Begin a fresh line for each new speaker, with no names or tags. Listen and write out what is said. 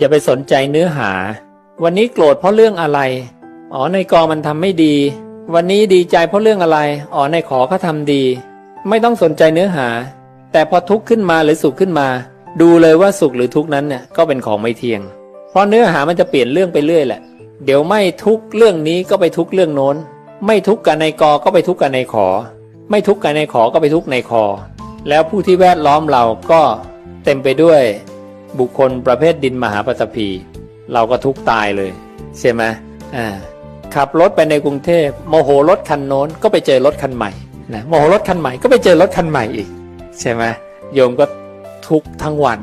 อย่าไปสนใจเนื้อหา วันนี้โกรธเพราะเรื่องอะไร อ๋อในกองมันทำไม่ดี วันนี้ดีใจเพราะเรื่องอะไร อ๋อในขอเขาทำดี ไม่ต้องสนใจเนื้อหา แต่พอทุกข์ขึ้นมาหรือสุขขึ้นมา ดูเลยว่าสุขหรือทุกข์นั้นเนี่ยก็เป็นของไม่เที่ยง เพราะเนื้อหามันจะเปลี่ยนเรื่องไปเรื่อยแหละ เดี๋ยวไม่ทุกข์เรื่องนี้ก็ไปทุกข์เรื่องโน้น ไม่ทุกข์กันในกอก็ไปทุกข์กันในขอ ไม่ทุกข์กันในขอก็ไปทุกข์ในคอ แล้วผู้ที่แวดล้อมเราก็เต็มไปด้วย บุคคลประเภทดินมหาปฐพี เราก็ทุกตายเลยใช่ไหมอ่าขับรถไปในกรุงเทพโมโหรถคันโน้นก็ไปเจอรถคันใหม่นะโมโหรถคันใหม่ก็ไปเจอรถคันใหม่อีก ใช่ไหมโยมก็ทุกทั้งวัน